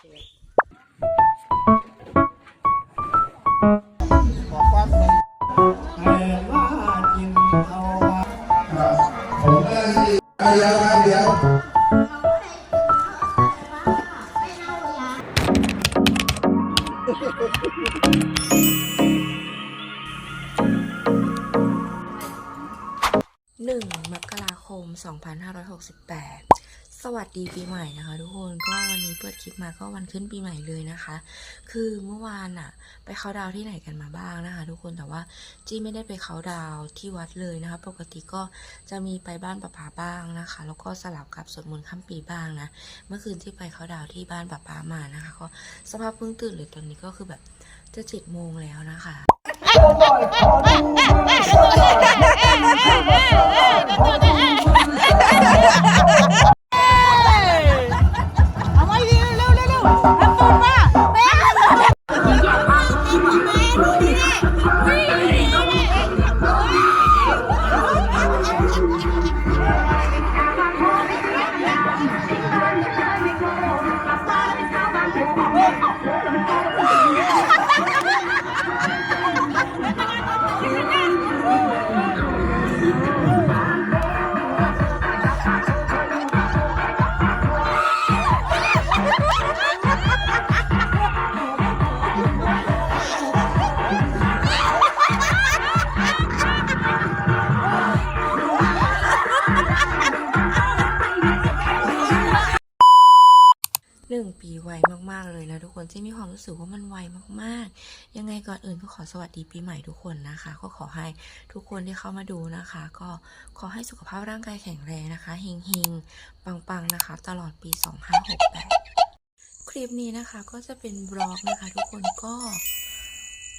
1มกราคม 2568 สวัสดีปีใหม่นะคะทุกคน ดคลิปมาก็วันขึ้นปีใหม่เลยนะคะ คือเมื่อวานอะไปเขาดาวที่ไหนกันมาบ้างนะคะ ทุกคนแต่ว่าจี้ไม่ได้ไปเขาดาวที่วัดเลยนะคะ ปกติก็จะมีไปบ้านป้าปาบ้างนะคะ แล้วก็สลับกับสวดมนต์ข้ามปีบ้างนะ เมื่อคืนที่ไปเขาดาวที่บ้านป้าปามานะคะ ก็สภาพเพิ่งตื่นเลยตอนนี้ก็คือแบบจะเจ็ดโมงแล้วนะคะ เร็ว รู้สึกว่ามันไวมากๆ ยังไงก่อนอื่นก็ขอสวัสดีปีใหม่ทุกคนนะคะ ก็ขอให้ทุกคนที่เข้ามาดูนะคะ ก็ขอให้สุขภาพร่างกายแข็งแรงนะคะเฮงๆ ปังๆนะคะ ตลอดปี 2568 คลิปนี้นะคะก็จะเป็นบล็อกนะคะ ทุกคนก็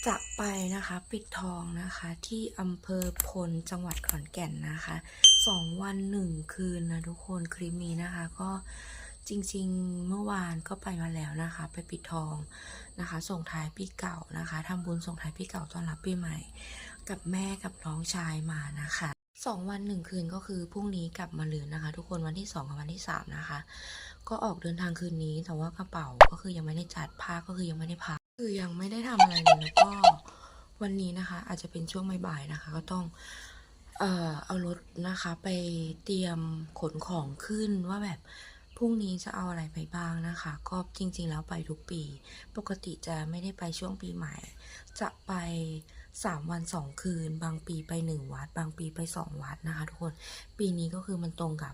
จะไปนะคะปิดทองนะคะที่อำเภอพลจังหวัดขอนแก่นนะคะสองวันหนึ่งคืนนะทุกคนคลิปนี้นะคะก็ จริงๆ เมื่อวานก็ไปมาแล้วนะคะ ไปปิดทองนะคะ ส่งท้ายปีเก่านะคะทำบุญส่งท้ายปีเก่าต้อนรับปีใหม่ กับแม่กับน้องชายมานะคะสองวันหนึ่งคืนก็คือพรุ่งนี้กลับมาเหลืนนะคะ ทุกคนวันที่สองกับวันที่สามนะคะ ก็ออกเดินทางคืนนี้แต่ว่ากระเป๋าก็คือยังไม่ได้จัดผ้าก็คือยังไม่ได้พักคือยังไม่ได้ทำอะไรเลยแล้วก็วันนี้นะคะ อาจจะเป็นช่วงบ่ายๆนะคะ ก็ต้องเอ่อเอารถนะคะไปเตรียมขนของขึ้นว่าแบบ รุ่งนี้จะเอาอะไรไปบ้างนะคะ ก็จริงๆแล้วไปทุกปี ปกติจะไม่ได้ไปช่วงปีใหม่ จะไปสามวันสองคืน บางปีไปหนึ่งวัด บางปีไปสองวัดนะคะทุกคน ปีนี้ก็คือมันตรงกับ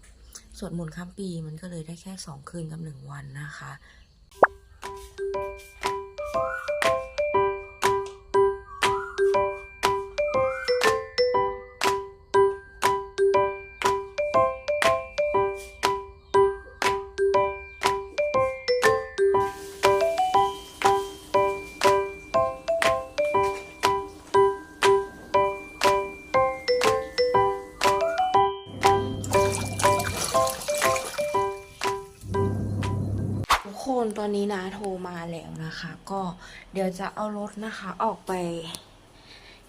สวดมนต์ข้ามปีมันก็เลยได้แค่สองคืนกับหนึ่งวันนะคะ อนนี้นะโทรมาแล้วนะคะ ก็เดี๋ยวจะเอารถนะคะ ออกไป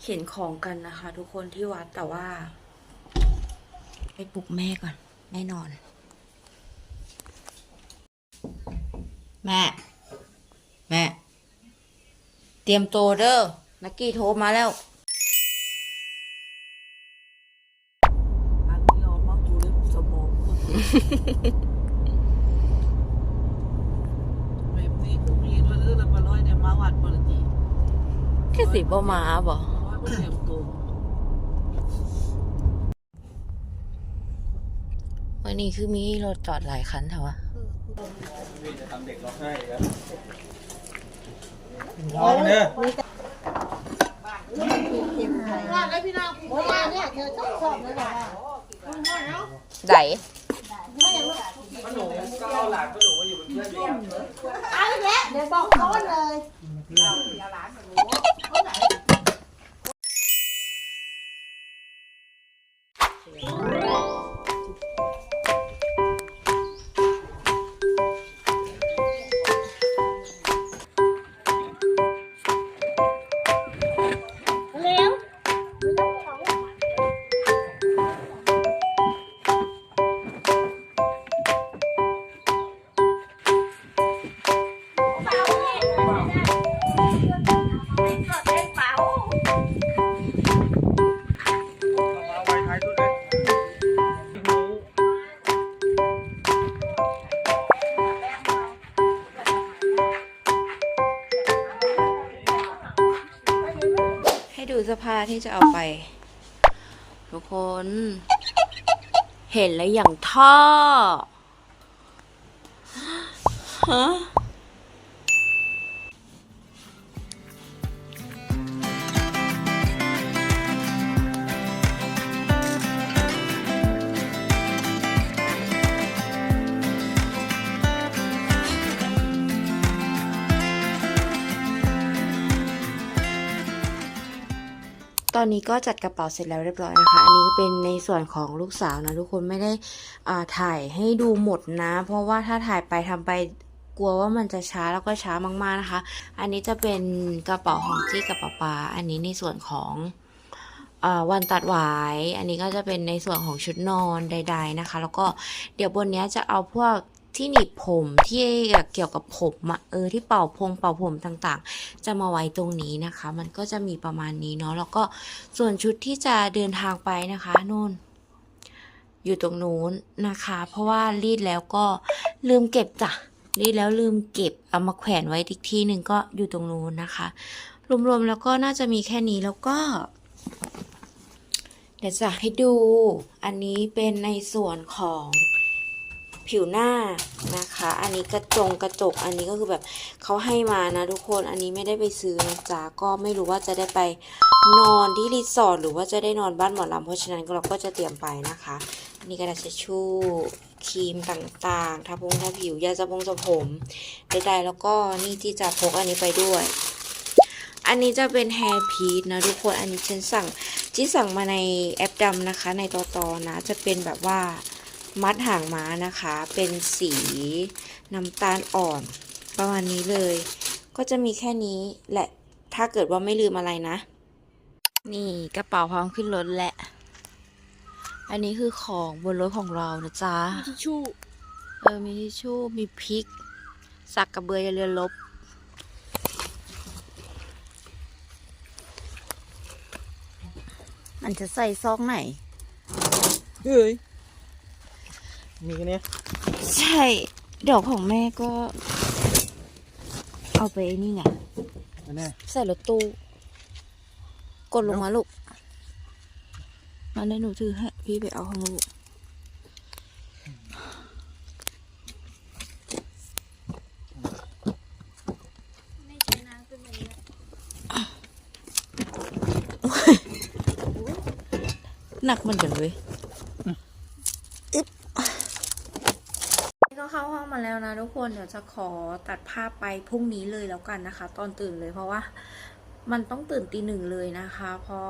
เข็นของกันนะคะ ทุกคนที่วัดแต่ว่า ไปปลุกแม่ก่อนแน่นอน แม่ แม่ เตรียมตัวเด้อนักกี้โทรมาแล้วอันนี้เรามักอยู่ในสมองแบบนี้ก็มีด้วยเออแล้วปลาร้อยเนี่ยมา วัดปกติแค่สิบ่มาบ่ร้อยเปอร์เซ็นต์ตัววันนี้คือมีรถจอดหลายคันเถอะวะร้องเนี่ยว่าแล้วพี่น้องโอ้ยเนี่ยเธอต้องสอบเลยเหรอไหนเอาอีกแล้วเดี๋ยวบอกโน้นเลย เแตอนนี้ก็จัดกระเป๋าเสร็จแล้วเรียบร้อยนะคะ อันนี้เป็นในส่วนของลูกสาวนะทุกคนไม่ได้ถ่ายให้ดูหมดนะ เพราะว่าถ้าถ่ายไปทำไปกลัวว่ามันจะช้าแล้วก็ช้ามากๆนะคะ อันนี้จะเป็นกระเป๋าของจี้กับป๊าป๊าอันนี้ในส่วนของอวันตัดหวาย อันนี้ก็จะเป็นในส่วนของชุดนอนใด ๆนะคะ แล้วก็เดี๋ยวบนนี้จะเอาพวก ที่หนีบผมที่เกี่ยวกับผมอะเออที่เป่าพงเป่าผมต่างๆ จะมาไว้ตรงนี้นะคะ มันก็จะมีประมาณนี้เนาะแล้วก็ส่วนชุดที่จะเดินทางไปนะคะนู่น อยู่ตรงนู้นนะคะ เพราะว่ารีดแล้วก็ลืมเก็บจ้ะรีดแล้วลืมเก็บเอามาแขวนไว้อีกที่หนึ่งก็อยู่ตรงนู้นนะคะ รวมๆแล้วก็น่าจะมีแค่นี้แล้วก็ เดี๋ยวจะให้ดู อันนี้เป็นในส่วนของ ผิวหน้านะคะ อันนี้กระจงกระจก อันนี้ก็คือแบบเขาให้มานะทุกคน อันนี้ไม่ได้ไปซื้อนะจ๊ะ ก็ไม่รู้ว่าจะได้ไปนอนที่รีสอร์ทหรือว่าจะได้นอนบ้านหมอลำเพราะฉะนั้นเราก็จะเตรียมไปนะคะนนี้กระดาษทิชชู่ครีมต่างๆทาพงทาผิวยาสระพงสระผมใดๆแล้วก็นี่ที่จะพกอันนี้ไปด้วย อันนี้จะเป็นแฮร์พีทนะทุกคน อันนี้ฉันสั่งที่สั่งมาในแอปดำนะคะ ในตอตอนะ จะเป็นแบบว่า มัดหางม้านะคะ เป็นสีน้ำตาลอ่อน ประมาณนี้เลย ก็จะมีแค่นี้แหละถ้าเกิดว่าไม่ลืมอะไรนะ นี่กระเป๋าพร้อมขึ้นรถแหละ อันนี้คือของบนรถของเรานะจ๊ะทิชชู่เออมีทิชชู่มีพริก สักกระเบืออย่าเรือลบมันจะใส่ซองไหนเฮ้ย มีกันเนี้ยใช่เดี๋ยวของแม่ก็ เอาไปนี่ไงอันเนี้ยใส่รถตู้กดลงมาลูกมาได้หนูถือให้พี่ไปเอาของลูกหนักเหมือนกันเว้ยอึ๊บนี่ก็เข้าห้องมาแล้วนะทุก คนเดี๋ยวจะขอตัดภาพไปพรุ่งนี้เลยแล้วกันนะคะ ตอนตื่นเลยเพราะว่ามันต้องตื่นตีหนึ่งเลยนะคะ เพราะ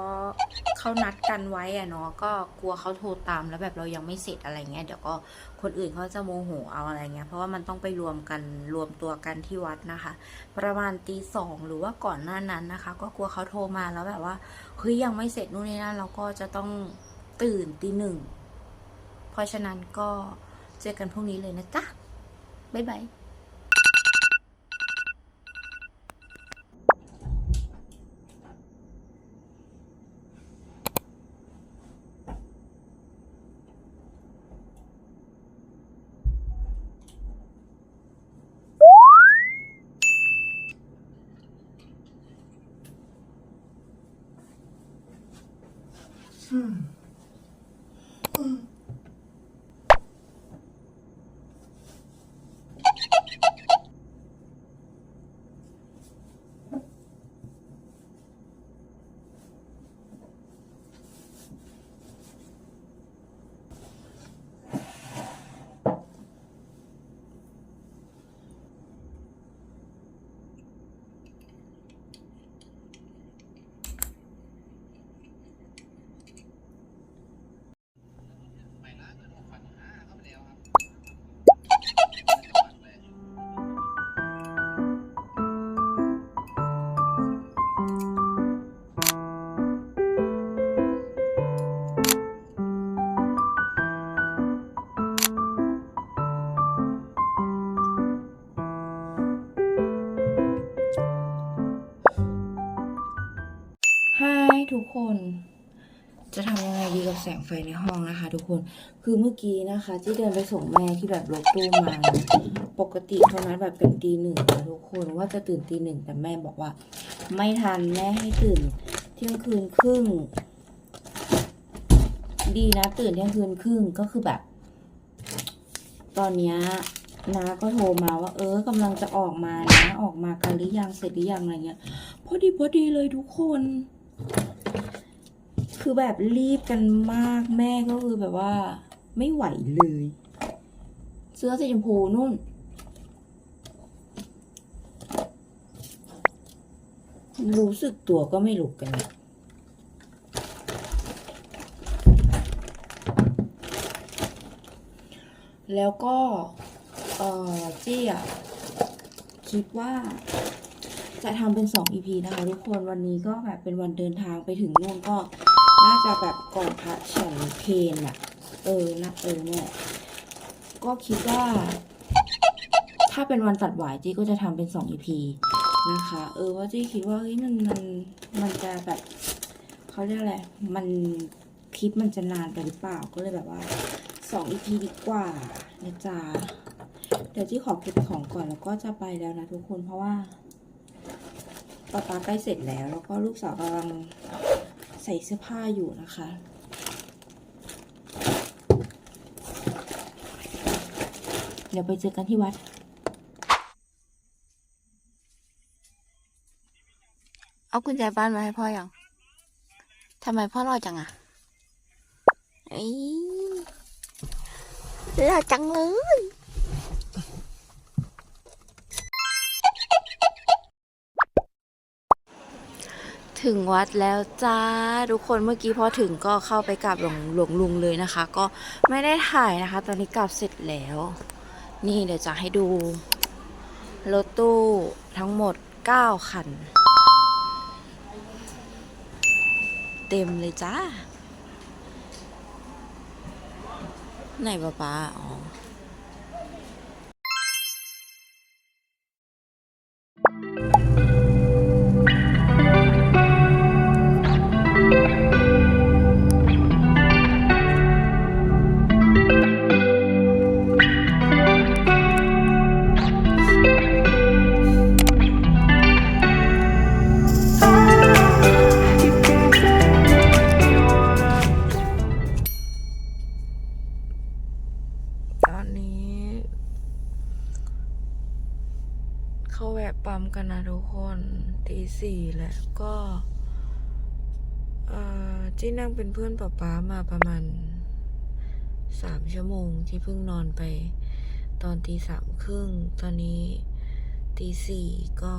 เขานัดกันไว้อะเนาะก็กลัวเขาโทรตามแล้วแบบเรายังไม่เสร็จอะไรเงี้ยเดี๋ยวก็คนอื่นเขาจะโมโหเอาอะไรเงี้ยเพราะว่ามันต้องไปรวมกันรวมตัวกันที่วัดนะคะ ประมาณตีสองหรือว่าก่อนหน้านั้นนะคะ ก็กลัวเขาโทรมาแล้วแบบว่าเฮ้ยยังไม่เสร็จนู่นนี่นั่นเราก็จะต้องตื่นตีหนึ่งเพราะฉะนั้นก็เจอกันพรุ่งนี้เลยนะจ๊ะ บ๊าย ไฟในห้องนะคะ ทุกคน คือเมื่อกี้นะคะ ที่เดินไปส่งแม่ที่แบบรถตู้มา ปกติเขานัดแบบเป็นตีหนึ่งนะทุกคนว่าจะตื่นตีหนึ่งแต่แม่บอกว่า ไม่ทันแม่ให้ตื่นเที่ยงคืนครึ่ง ดีนะตื่นเที่ยงคืนครึ่งก็คือแบบ ตอนนี้น้าก็โทรมาว่า เออกำลังจะออกมานะออกมากันหรือยังเสร็จหรือยังอะไรเงี้ยพอดีพอดีเลยทุกคน คือแบบรีบกันมากแม่ก็คือแบบว่า ไม่ไหวเลย เสื้อสีชมพูนุ่น รู้สึกตัวก็ไม่หลุกกันเนี่ยแล้วก็ เออจี้อะคิดว่า จะทำเป็น 2 EP นะคะทุกคนวันนี้ก็แบบเป็นวันเดินทางไปถึงนู่นก็ น่าจะแบบก่อนพระฉันเพนอะเออนะเออเนี่ยก็คิดว่า ถ้าเป็นวันตัดหวายจี้ก็จะทำเป็น2 EP นะคะ เออว่าจี้คิดว่าเฮ้ยมันมันมันจะแบบเขาเรียกอะไรมันคลิปมันจะนานไปหรือเปล่าก็เลยแบบว่า2 EP ดีกว่านะจ๊ะเดี๋ยวจี้ขอเก็บของก่อนแล้วก็จะไปแล้วนะทุกคนเพราะว่าป๊าป๊าใกล้เสร็จแล้ว แล้วก็ลูกสาวกำลัง ส่เสื้อผ้าอยู่นะคะเดี๋ยวไปเจอกันที่วัด เอากุญแจบ้านมาให้พ่อยัง ทำไมพ่อรอจังอะเอ้ยรอจังเลย ถึงวัดแล้วจ้า ทุกคนเมื่อกี้พอถึงก็เข้าไปกราบหลวงหลวงลุงเลยนะคะ ก็ไม่ได้ถ่ายนะคะ ตอนนี้กราบเสร็จแล้ว นี่เดี๋ยวจะให้ดูรถตู้ทั้งหมด 9 คัน เต็มเลยจ้า ไหนป๊าป๊าอ๋อ ทุกคนตีสี่แหล้วก็เอ่อจี้นั่งเป็นเพื่อนป๊าป๊ามาประมาณสามชั่วโมงที่เพิ่งนอนไปตอนตีสามครึ่ง ตอนนี้ตีสี่ก็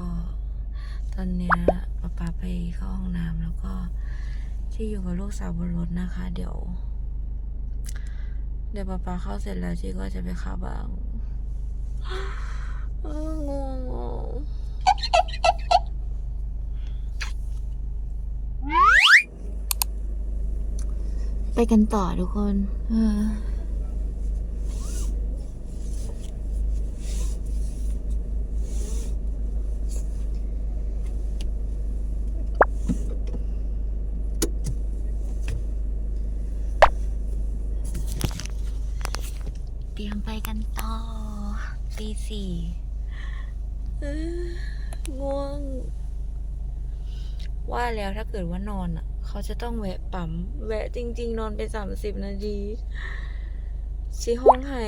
ตอนเนี้ยป๊าป๊าไปเข้าห้องน้ำแล้วก็ที่อยู่กับลูกสาวบนรถนะคะ เดี๋ยว เดี๋ยวป๊าป๊าเข้าเสร็จแล้วจีก็จะไปเข้าบ้างเอองงอะ ไปกันต่อทุกคน เออเตรียมไปกันต่อ ตีสี่เออง่วง ว่าแล้วถ้าเกิดว่านอนอะ เขาจะต้องแวะปั๊ม แวะจริง ๆ นอนไปสามสิบนาทีชิห้องไห้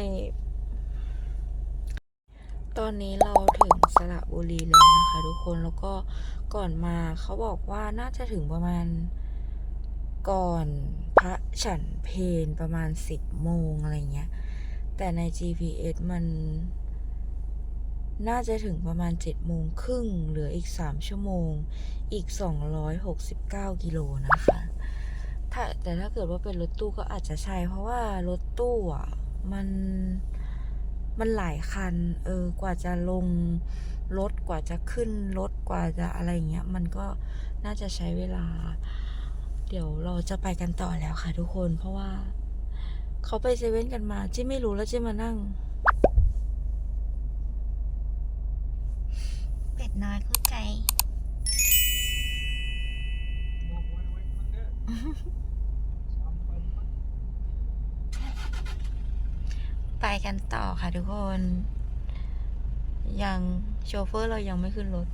ตอนนี้เราถึงสระบุรีแล้วนะคะ ทุกคนแล้วก็ก่อนมาเขาบอกว่าน่าจะถึงประมาณก่อนพระฉันเพนประมาณสิบโมงอะไรเงี้ย แต่ใน GPS มัน น่าจะถึงประมาณ7จ็ดโมงครึ่งเหลืออีก 3 ชั่วโมง อีก 269 กิโลนะคะ ถ้าแต่ถ้าเกิดว่าเป็นรถตู้ก็อาจจะใช่ เพราะว่ารถตู้อะ มัน มันหลายคัน เออ กว่าจะลงรถ กว่าจะขึ้นรถ กว่าจะอะไรเงี้ย มันก็น่าจะใช้เวลา เดี๋ยวเราจะไปกันต่อแล้วค่ะทุกคน เพราะว่า เขาไปเซเว่นกันมาจี้ไม่รู้แล้วจี้มานั่ง เป็ดน้อยเข้าใจ ไปกันต่อค่ะทุกคน ยังโชเฟอร์เรายังไม่ขึ้นรถ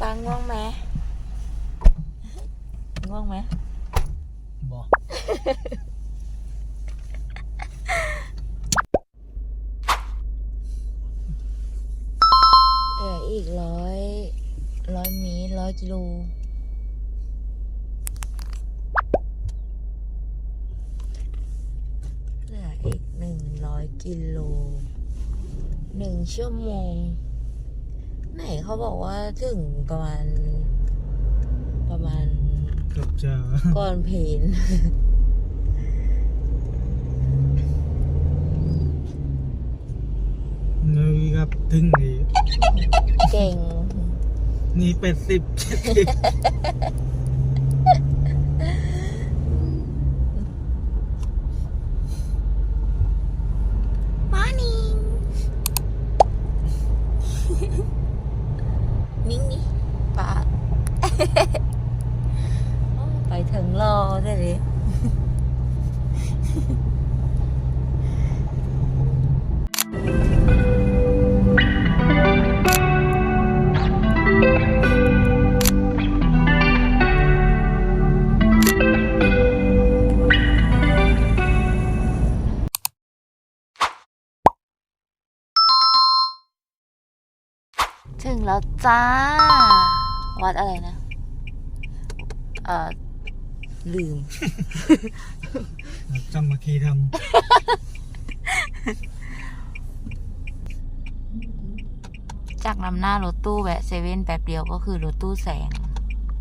ปังง่วงไหมง่วงไหมบอ กิโลหนึ่งชั่วโมง ไหนเขาบอกว่าถึงประมาณ ประมาณเกือบจะก่อนเพนเลยครับถึงนี่เก่ง นี่เป็ดสิบเจ็ดสิบ ถึงแล้วจ้า วัดอะไรนะ เอ่อ ลืม จำมาคีทจากนำหน้ารถตู้แวะเซเว่นแป๊บเดียวก็คือรถตู้แสง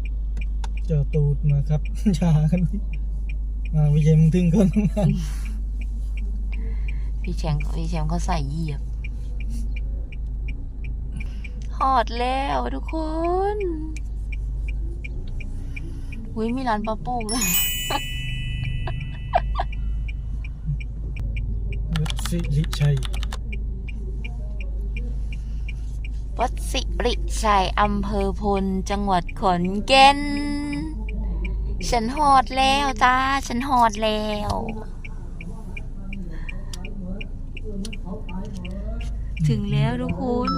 ำเจอตูดมาครับ ชากันมาวิเยมงถึงก่อน พี่แชมป์พี่แชมป์เขาใส่เหยียบ หอดแล้วทุกคนอุ้ยมีร้านปลาโป่งเลยวัดสิริชัย วัดสิริชัยอำเภอพล จังหวัดขอนแก่น ฉันหอดแล้วจ้า ฉันหอดแล้ว ถึงแล้วทุกคน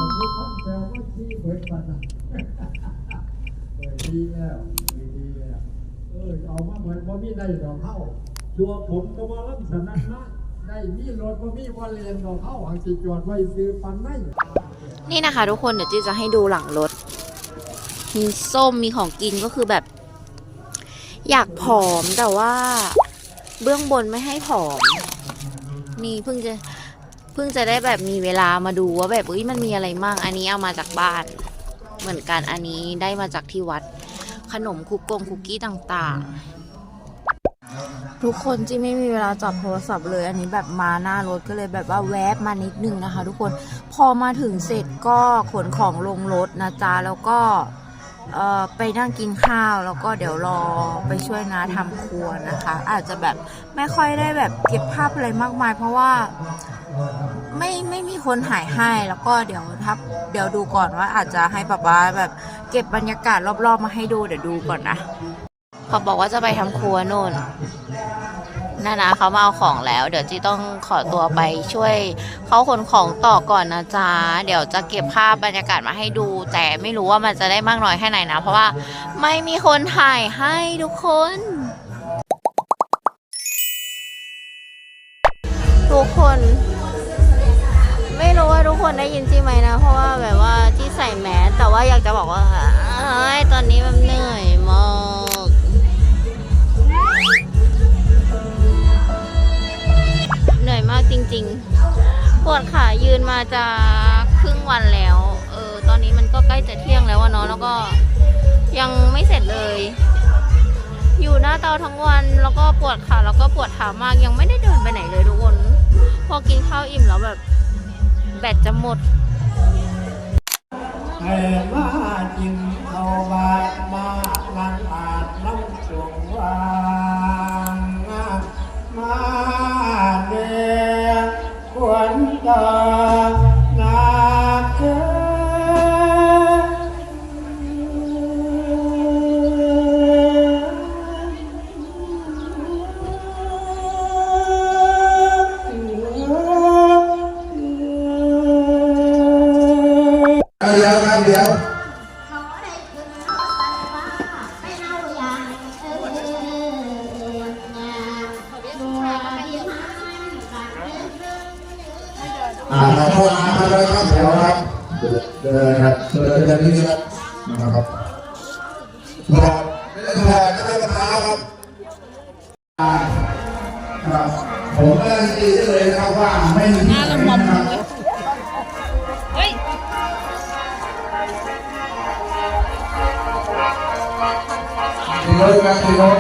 ดีแล้วดีแล้วเออเอามาเหมือนบ่มีได้ดอกเข้าตัวผมก็บ่รับสนันนะได้มีรถบ่มีบ่เรียนดอกเข้าหังสิจอดไว้ซื้อปันไม่นี่นะคะทุกคนเดี๋ยวจีจะให้ดูหลังรถ มีส้มมีของกินก็คือแบบ อยากผอมแต่ว่า เบื้องบนไม่ให้ผอม นี่เพิ่งจะเพิ่งจะได้แบบมีเวลามาดูว่าแบบอุ้ยมันมีอะไรมั่งอันนี้เอามาจากบ้าน เหมือนกันอันนี้ได้มาจากที่วัด ขนมคุกกงคุกกี้ต่างๆ ทุกคนที่ไม่มีเวลาจับโทรศัพท์เลย อันนี้แบบมาหน้ารถก็เลยแบบว่าแวบมานิดนึงนะคะ ทุกคนพอมาถึงเสร็จก็ขนของลงรถนะจ๊ะแล้วก็ไปนั่งกินข้าวแล้วก็เดี๋ยวรอไปช่วยน้าทำครัวนะคะ อาจจะแบบไม่ค่อยได้แบบเก็บภาพอะไรมากมาย เพราะว่า ไม่ไม่มีคนถ่ายให้แล้วก็เดี๋ยวทับเดี๋ยวดูก่อนว่าอาจจะให้ป๊าป๊าแบบ เก็บบรรยากาศรอบๆมาให้ดูเดี๋ยวดูก่อนนะเขาบอกว่าจะไปทำครัวโน่นนานาเขามาเอาของแล้ว เดี๋ยวจีต้องขอตัวไปช่วยเขาขนของต่อก่อนนะจ๊ะเดี๋ยวจะเก็บภาพบรรยากาศมาให้ดู แต่ไม่รู้ว่ามันจะได้มากน้อยแค่ไหนนะ เพราะว่าไม่มีคนถ่ายให้ทุกคนทุกคน ไม่รู้ว่าทุกคนได้ยินจีไหมนะ เพราะว่าแบบว่าที่ใส่แมสแต่ว่าอยากจะบอกว่าเอ้ยตอนนี้มันเหนื่อยมากเหนื่อยมากจริง ๆ ปวดขายืนมาจะครึ่งวันแล้ว เออ ตอนนี้มันก็ใกล้จะเที่ยงแล้วเนาะแล้วก็ยังไม่เสร็จเลย อยู่หน้าเตาทั้งวันแล้วก็ปวดขาแล้วก็ปวดขามากยังไม่ได้เดินไปไหนเลยทุกคน พอกินข้าวอิ่มแล้วแบบ แบตจะหมดเออมาจิงเอาบาดมาลังอาจน้ำจงวางมาเดียควรตา รถครับมีรถ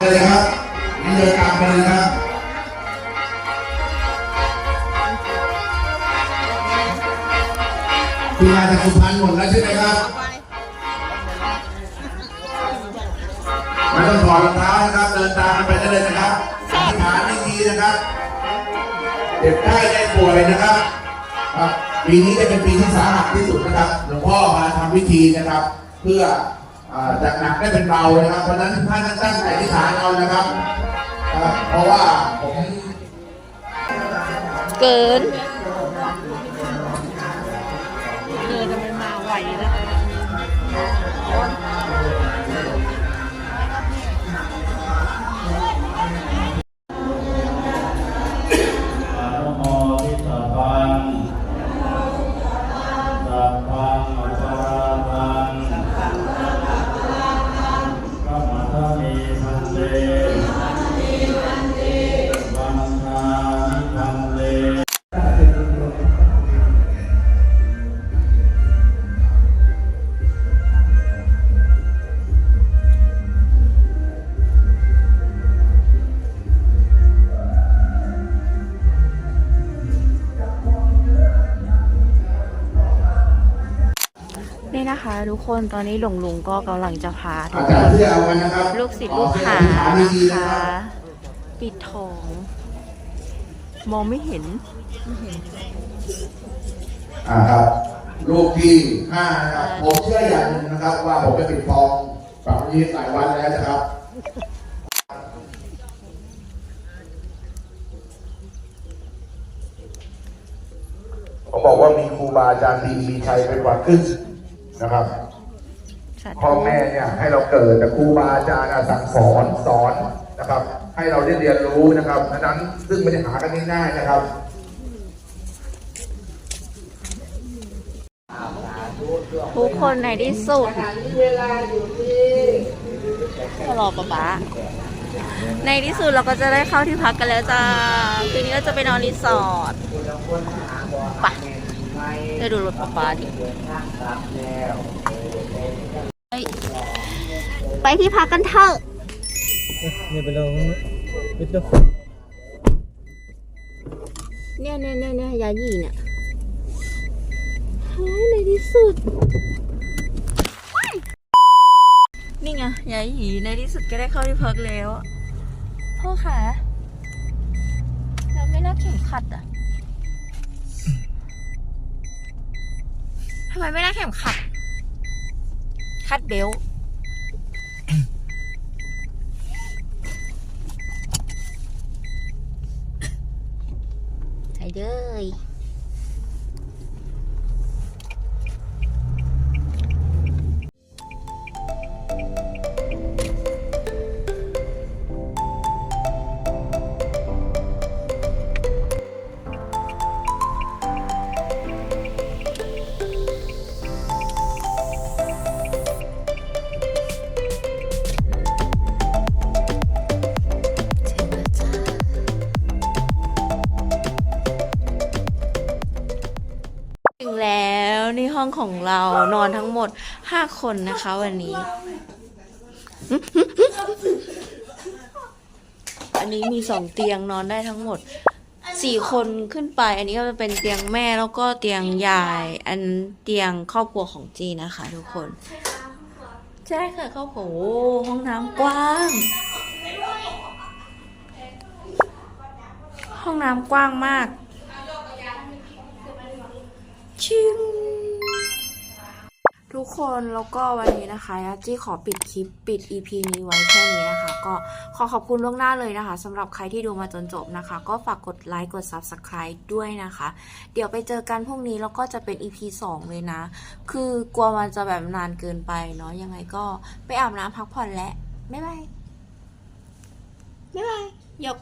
เลยครับนี่เดินตามไปเลยครับคุณมาจากสุพรรณหมดแล้วใช่ไหมครับไม่ต้องถอดรองเท้านะครับ เดินตามกันไปได้เลยนะครับอธิษฐานดีๆนะครับเจ็บได้ได้ป่วยนะครับครับปีนี้จะเป็นปีที่สาหัสที่สุดนะครับหลวงพ่อมาทำพิธีนะครับ เพื่ออ่า จากหนักได้เป็นเบานะครับเพราะฉะนั้นท่านตั้งใจอธิษฐานเอานะครับครับ เพราะว่าผมเกินอะ นตอนนี้หลวงลุงก็กำลังจะพาทุอากจารย์ที่เอากันนะครับลูกศิษย์ลูกหาขอให้อธิษฐานดีๆนะนะคะครับปิดทองมองไม่เห็นอ่าครับลูกที่ห้านะครับผมเชื่ออย่างหนึ่งนะครับ ว่าผมจะปิดทองแบบนี้หลายวันแล้วนะครับเขาบอกว่ามีครูบาอาจารย์ดีมีชัยไปกว่าครึ่งนะครับสาธุ พ่อแม่เนี่ยให้เราเกิดแต่ครูบาอาจารย์อะสั่งสอนสอนนะครับ ให้เราได้เรียนรู้นะครับดังนั้นซึ่งไม่ได้หากันง่ายๆนะครับทุกคนในที่สุดรอป๊าป๊าในที่สุดเราก็จะได้เข้าที่พักกันแล้วจ้า คืนนี้ก็จะไปนอนรีสอร์ทไปไปดูรถป๊าป๊าดิเฮ้ย ไปที่พักกันเถอะเนี่ยไปลองวิทย์ดูเนี่ยเนี่ยเนี่ยเนี่ยยาหยีเนี่ยหายในที่สุด นี่ไงยายหยีในที่สุดก็ได้เข้าที่พักแล้ว พ่อคะเราไม่น่าเข็มขัดอะทำไมไม่น่าเข็มขัด คัดเบลใส่เลย เรานอนทั้งหมด5คนนะคะวันนี้ อันนี้มีสองเตียงนอนได้ทั้งหมดสี่คนขึ้นไป อันนี้ก็จะเป็นเตียงแม่แล้วก็เตียงยาย อันเตียงครอบครัวของจีนะคะ ทุกคนใช่ค่ะครอบครัวโอ้ห้องน้ำกว้าง ห้องน้ำกว้างมาก ชิง ทุกคนแล้วก็วันนี้นะคะยัจี้ขอปิดคลิปปิด EP นี้ไว้แค่นี้นะคะ ก็ขอขอบคุณล่วงหน้าเลยนะคะสำหรับใครที่ดูมาจนจบนะคะ ก็ฝากกดไลค์กด Subscribe ด้วยนะคะ เดี๋ยวไปเจอกันพรุ่งนี้แล้วก็จะเป็น EP 2 เลยนะ คือกลัวมันจะแบบนานเกินไปเนาะยังไงก็ไปอาบน้ำพักผ่อนและบ๊ายบายบ๊ายบายยก